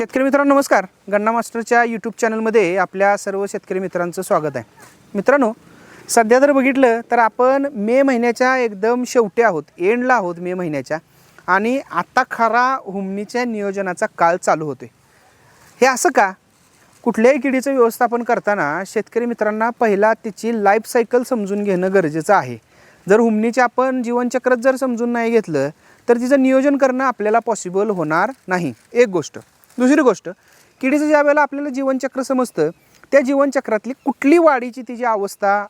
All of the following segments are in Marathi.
शेतकरी मित्रांनो नमस्कार. गन्ना मास्टरच्या यूट्यूब चॅनलमध्ये आपल्या सर्व शेतकरी मित्रांचं स्वागत आहे. मित्रांनो सध्या जर बघितलं तर आपण मे महिन्याच्या एकदम शेवटी आहोत एंडला आहोत मे महिन्याच्या आणि आता खरा हुमणीच्या नियोजनाचा काळ चालू होतो हे असं का? कुठल्याही किडीचं व्यवस्थापन करताना शेतकरी मित्रांना पहिला तिची लाईफ सायकल समजून घेणं गरजेचं आहे. जर हुमणीचे आपण जीवनचक्रच जर समजून नाही घेतलं तर तिचं नियोजन करणं आपल्याला पॉसिबल होणार नाही. एक गोष्ट. दुसरी गोष्ट किडीचं ज्या वेळेला आपल्याला जीवनचक्र समजतं त्या जीवनचक्रातली कुठली वाढीची तिची अवस्था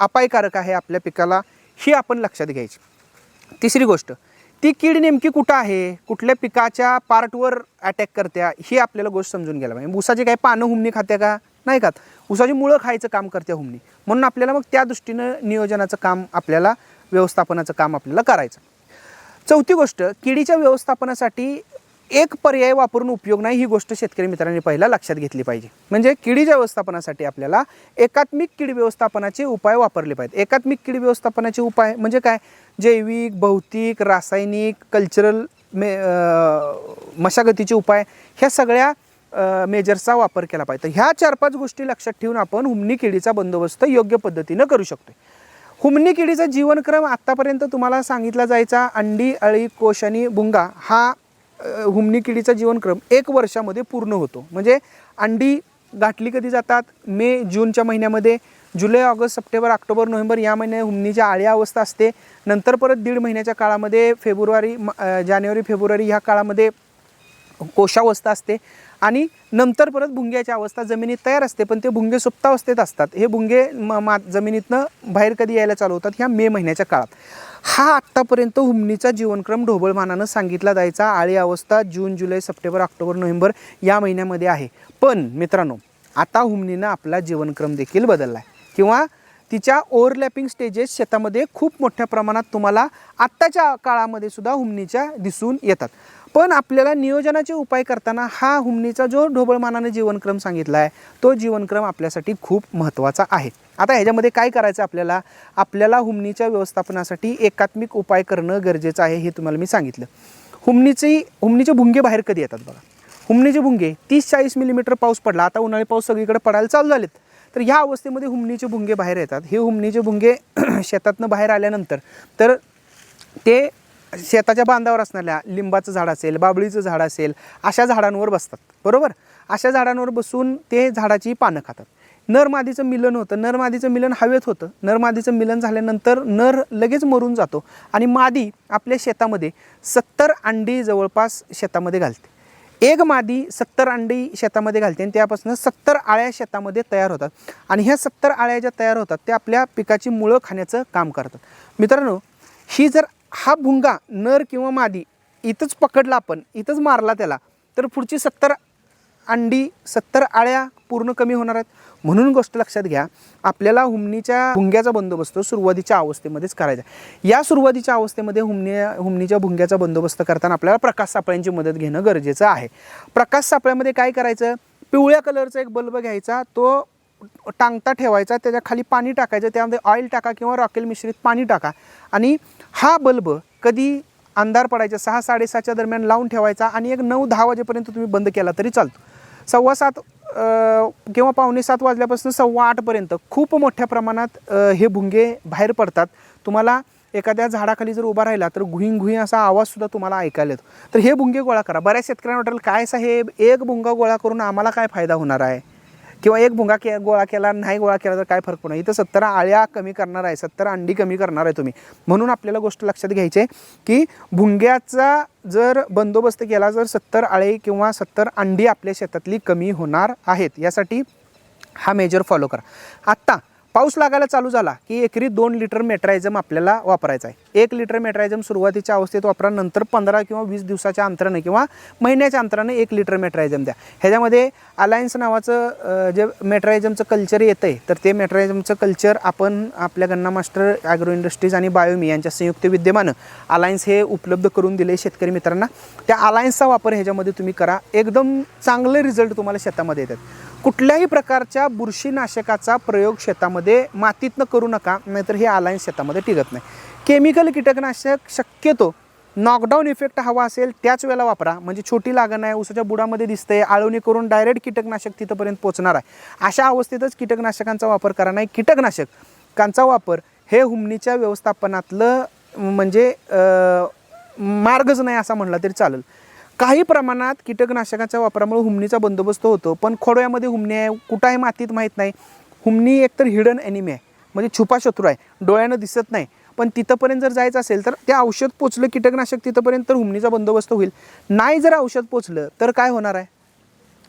अपायकारक आहे आपल्या पिकाला ही आपण लक्षात घ्यायची. तिसरी गोष्ट ती कीड नेमकी कुठं आहे कुठल्या पिकाच्या पार्टवर अटॅक करत्या ही आपल्याला गोष्ट समजून घ्यायला पाहिजे. ऊसाची काही पानं हुमणी खात्या का? नाही खात. ऊसाची मुळं खायचं काम करते हुमणी. म्हणून आपल्याला मग त्या दृष्टीनं नियोजनाचं काम आपल्याला व्यवस्थापनाचं काम आपल्याला करायचं. चौथी गोष्ट किडीच्या व्यवस्थापनासाठी एक पर्याय वापरून उपयोग नाही ही गोष्ट शेतकरी मित्रांनी पहिला लक्षात घेतली पाहिजे. म्हणजे किडीच्या व्यवस्थापनासाठी आपल्याला एकात्मिक कीड व्यवस्थापनाचे उपाय वापरले पाहिजेत. एकात्मिक कीड व्यवस्थापनाचे उपाय म्हणजे काय? जैविक भौतिक रासायनिक कल्चरल मे मशागतीचे उपाय ह्या सगळ्या मेजर्सचा वापर केला पाहिजे. तर ह्या चार पाच गोष्टी लक्षात ठेवून आपण हुमणी किडीचा बंदोबस्त योग्य पद्धतीनं करू शकतो हुमणी किडीचा जीवनक्रम आत्तापर्यंत तुम्हाला सांगितला जायचा अंडी अळी कोश आणि बुंगा हा हुमणी किडीचा जीवनक्रम एक वर्षामध्ये पूर्ण होतो. म्हणजे अंडी गाठली कधी जातात? मे जूनच्या महिन्यामध्ये. जुलै ऑगस्ट सप्टेंबर ऑक्टोबर नोव्हेंबर या महिन्यात हुमणीच्या आळ्या अवस्था असते. नंतर परत दीड महिन्याच्या काळामध्ये फेब्रुवारी जानेवारी फेब्रुवारी ह्या काळामध्ये कोशावस्था असते. आणि नंतर परत भुंग्याची अवस्था जमिनीत तयार असते पण ते भुंगे सुप्तावस्थेत असतात. हे भुंगे म मा जमिनीतनं बाहेर कधी यायला चालू होतात? ह्या मे महिन्याच्या काळात. हा आत्तापर्यंत हुमणीचा जीवनक्रम ढोबळमानानं सांगितला जायचा. आळी अवस्था जून जुलै सप्टेंबर ऑक्टोबर नोव्हेंबर या महिन्यामध्ये आहे. पण मित्रांनो आता हुमणीनं आपला जीवनक्रम देखील बदलला आहे किंवा तिच्या ओव्हरलॅपिंग स्टेजेस शेतामध्ये खूप मोठ्या प्रमाणात तुम्हाला आत्ताच्या काळामध्ये सुद्धा हुमणीच्या दिसून येतात. पण आपल्याला नियोजनाचे उपाय करताना हा हुमणीचा जो ढोबळमानाने जीवनक्रम सांगितला आहे तो जीवनक्रम आपल्यासाठी खूप महत्त्वाचा आहे. आता ह्याच्यामध्ये काय करायचं आपल्याला? आपल्याला हुमणीच्या व्यवस्थापनासाठी एकात्मिक उपाय करणं गरजेचं आहे हे तुम्हाला मी सांगितलं. हुमणीची हुमणीचे भुंगे बाहेर कधी येतात बघा. हुमणीचे भुंगे तीस चाळीस मिलीमीटर पाऊस पडला आता उन्हाळी पाऊस सगळीकडे पडायला चालू झालेत. तर ह्या अवस्थेमध्ये हुमणीचे भुंगे बाहेर येतात. हे हुमणीचे भुंगे शेतातनं बाहेर आल्यानंतर तर ते शेताच्या बांधावर असणाऱ्या लिंबाचं झाड असेल बाबळीचं झाड असेल अशा झाडांवर बसतात. बरोबर? अशा झाडांवर बसून ते झाडाची पानं खातात. नरमादीचं मिलन होतं. नरमादीचं मिलन हवेत होतं. नरमादीचं मिलन झाल्यानंतर नर लगेच मरून जातो आणि मादी आपल्या शेतामध्ये सत्तर अंडी जवळपास शेतामध्ये घालते. एक मादी सत्तर अंडी शेतामध्ये घालते आणि त्यापासून सत्तर आळ्या शेतामध्ये तयार होतात. आणि ह्या सत्तर आळ्या ज्या तयार होतात त्या आपल्या पिकाची मुळं खाण्याचं काम करतात. मित्रांनो ही जर हा भुंगा नर किंवा मादी इथंच पकडला आपण इथंच मारला त्याला तर पुढची सत्तर अंडी सत्तर आळ्या पूर्ण कमी होणार आहेत. म्हणून गोष्ट लक्षात घ्या आपल्याला हुमणीच्या भुंग्याचा बंदोबस्त सुरुवातीच्या अवस्थेमध्येच करायचा या सुरुवातीच्या अवस्थेमध्ये हुमणी हुमणीच्या भुंग्याचा बंदोबस्त करताना आपल्याला प्रकाश सापळ्यांची मदत घेणं गरजेचं आहे. प्रकाश सापळ्यामध्ये काय करायचं? पिवळ्या कलरचा एक बल्ब घ्यायचा तो टांगता ठेवायचा त्याच्याखाली पाणी टाकायचं त्यामध्ये ऑइल टाका किंवा रॉकेल मिश्रित पाणी टाका. आणि हा बल्ब कधी अंधार पडायचा सहा साडेसहाच्या दरम्यान लावून ठेवायचा आणि एक नऊ दहा वाजेपर्यंत तुम्ही बंद केला तरी चालतो. सव्वा सात किंवा पावणे सात वाजल्यापासून सव्वा आठपर्यंत खूप मोठ्या प्रमाणात हे भुंगे बाहेर पडतात. तुम्हाला एखाद्या झाडाखाली जर उभा राहिला तर घुईंग घुई असा आवाजसुद्धा तुम्हाला ऐकायला येतो. तर हे भुंगे गोळा करा. बऱ्याच शेतकऱ्यांना वाटेल काय साहेब एक भुंगा गोळा करून आम्हाला काय फायदा होणार आहे? किंवा एक भुंगा के गोळा केला नाही गोळा केला तर काय फरक पडणार? इथं सत्तर आळ्या कमी करणार आहे सत्तर अंडी कमी करणार आहे तुम्ही. म्हणून आपल्याला गोष्ट लक्षात घ्यायची आहे की भुंग्याचा जर बंदोबस्त केला जर सत्तर आळे किंवा सत्तर अंडी आपल्या शेतातली कमी होणार आहेत. यासाठी हा मेजर फॉलो करा. आत्ता पाऊस लागायला चालू झाला की एकरी दोन लिटर मेट्रायझम आपल्याला वापरायचा आहे. एक लिटर मेट्रायझम सुरुवातीच्या अवस्थेत वापरा नंतर पंधरा किंवा वीस दिवसाच्या अंतराने किंवा महिन्याच्या अंतराने एक लिटर मेट्रायझम द्या. ह्याच्यामध्ये अलायन्स नावाचं जे मेट्रायझमचं कल्चर येतं आहे तर ते मेट्रायझमचं कल्चर आपण आपल्या गन्ना मास्टर ॲग्रो इंडस्ट्रीज आणि बायोमी यांच्या संयुक्त विद्यमानं अलायन्स हे उपलब्ध करून दिले शेतकरी मित्रांना. त्या अलायन्सचा वापर ह्याच्यामध्ये तुम्ही करा. एकदम चांगले रिझल्ट तुम्हाला शेतामध्ये येतात. कुठल्याही प्रकारच्या बुरशीनाशकाचा प्रयोग शेतामध्ये मातीतनं करू नका नाहीतर हे आलायन्स शेतामध्ये टिकत नाही. केमिकल कीटकनाशक शक्यतो नॉकडाऊन इफेक्ट हवा असेल त्याच वेळेला वापरा. म्हणजे छोटी लागण आहे उसाच्या बुडामध्ये दिसते आळवणी करून डायरेक्ट कीटकनाशक तिथंपर्यंत पोहोचणार आहे. अशा अवस्थेतच कीटकनाशकांचा वापर करा नाही. कीटकनाशकांचा वापर हे हुमणीच्या व्यवस्थापनातलं म्हणजे मार्गच नाही असा म्हणला तरी चालेल. काही प्रमाणात कीटकनाशकाच्या वापरामुळे हुमणीचा बंदोबस्त होतो पण खोडव्यामध्ये हुमणी आहे कुठं आहे मातीत माहीत नाही. हुमणी एकतर हिडन एनिमी आहे म्हणजे छुपा शत्रू आहे डोळ्यानं दिसत नाही. पण तिथंपर्यंत जर जायचं असेल तर ते औषध पोचलं कीटकनाशक तिथंपर्यंत तर हुमणीचा बंदोबस्त होईल. नाही जर औषध पोचलं तर काय होणार आहे?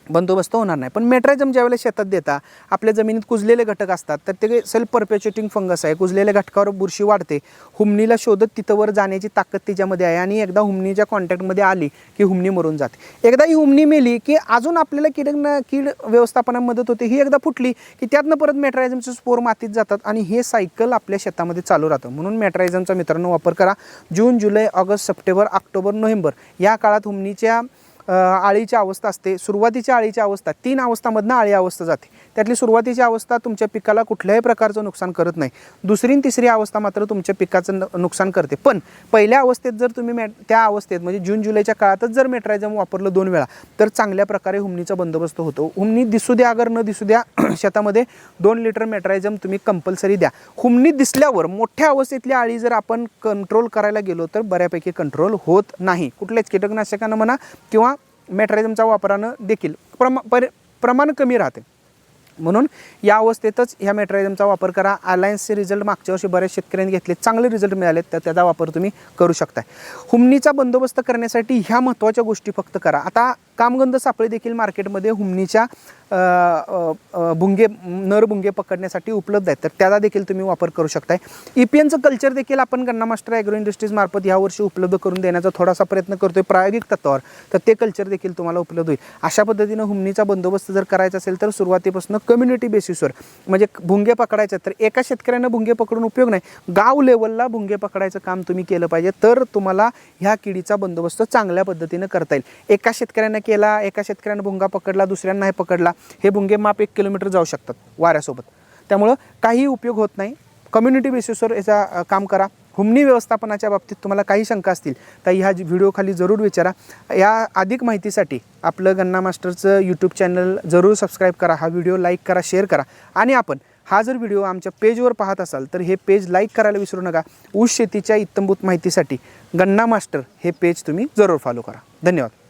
बंदोबस्त होणार नाही. पण मेट्रायझम ज्यावेळेला शेतात देता आपल्या जमिनीत कुजलेले घटक असतात तर ते सेल्फ परपेच्युएटिंग फंगस आहे. कुजलेल्या घटकावर बुरशी वाढते. हुमणीला शोधत तिथं वर जाण्याची ताकद तिच्यामध्ये आहे आणि एकदा हुमणीच्या कॉन्टॅक्टमध्ये आली की हुमणी मरून जाते. एकदा ही हुमणी मेली की अजून आपल्याला कीडक कीड व्यवस्थापनात मदत होते. ही एकदा फुटली की त्यातनं परत मेट्रायझमचे स्पोर मातीत जातात आणि हे सायकल आपल्या शेतामध्ये चालू राहतं. म्हणून मेट्रायझमचा मित्रांनो वापर करा. जून जुलै ऑगस्ट सप्टेंबर ऑक्टोबर नोव्हेंबर या काळात हुमणीच्या आळीची अवस्था असते सुरुवातीच्या आळीची अवस्था तीन अवस्थामधनं आळी अवस्था जाते. त्यातली सुरुवातीची अवस्था तुमच्या पिकाला कुठल्याही प्रकारचं नुकसान करत नाही. दुसरी आणि तिसरी अवस्था मात्र तुमच्या पिकाचं न- नुकसान करते. पण पहिल्या अवस्थेत जर तुम्ही मॅ त्या अवस्थेत म्हणजे जून जुलैच्या काळातच जर मेट्रायझम वापरलं दोन वेळा तर चांगल्या प्रकारे हुमणीचा बंदोबस्त होतो. हुमणी दिसू द्या अगर न दिसू द्या शेतामध्ये दोन लिटर मेट्रायझम तुम्ही कंपल्सरी द्या. हुमणी दिसल्यावर मोठ्या अवस्थेतली आळी जर आपण कंट्रोल करायला गेलो तर बऱ्यापैकी कंट्रोल होत नाही. कुठल्याच कीटकनाशकानं म्हणा किंवा मेट्रायझमचा वापरानं देखील प्रमा पर प्रमाण कमी राहते. म्हणून या अवस्थेतच ह्या मेट्रायझमचा वापर करा. अलायन्सचे रिझल्ट मागच्या वर्षी बऱ्याच शेतकऱ्यांनी घेतले. चांगले रिझल्ट मिळाले तर त्याचा वापर तुम्ही करू शकताय. हुमणीचा बंदोबस्त करण्यासाठी ह्या महत्त्वाच्या गोष्टी फक्त करा. आता कामगंध सापळे देखील मार्केटमध्ये हुमणीच्या भुंगे नर भुंगे पकडण्यासाठी उपलब्ध आहेत. तर त्याचा देखील तुम्ही वापर करू शकताय. ई पी एनचं कल्चर देखील आपण गन्ना मास्टर ॲग्रो इंडस्ट्रीज मार्फत यावर्षी उपलब्ध करून देण्याचा थोडासा प्रयत्न करतोय. प्रायोगिक तत्वावर. तर ते कल्चर देखील तुम्हाला उपलब्ध होईल. अशा पद्धतीनं हुमणीचा बंदोबस्त जर करायचा असेल तर सुरुवातीपासून कम्युनिटी बेसिसवर म्हणजे भुंगे पकडायचे तर एका शेतकऱ्यानं भुंगे पकडून उपयोग नाही. गाव लेवलला भुंगे पकडायचं काम तुम्ही केलं पाहिजे. तर तुम्हाला ह्या किडीचा बंदोबस्त चांगल्या पद्धतीनं करता येईल. एका शेतकऱ्यानं केला एका शेतकऱ्यानं भुंगा पकडला दुसऱ्यांना नाही पकडला हे भुंगे माप एक किलोमीटर जाऊ शकतात वाऱ्यासोबत. त्यामुळं काही उपयोग होत नाही. कम्युनिटी बेसिसवर याचा काम करा. हुमणी व्यवस्थापनाच्या बाबतीत तुम्हाला काही शंका असतील तर ह्या व्हिडिओखाली जरूर विचारा. या अधिक माहितीसाठी आपलं गन्ना मास्टरचं यूट्यूब चॅनल जरूर सबस्क्राईब करा. हा व्हिडिओ लाईक करा शेअर करा. आणि आपण हा जर व्हिडिओ आमच्या पेजवर पाहत असाल तर हे पेज लाईक करायला विसरू नका. ऊस शेतीच्या इत्तंभूत माहितीसाठी गन्ना मास्टर हे पेज तुम्ही जरूर फॉलो करा. धन्यवाद.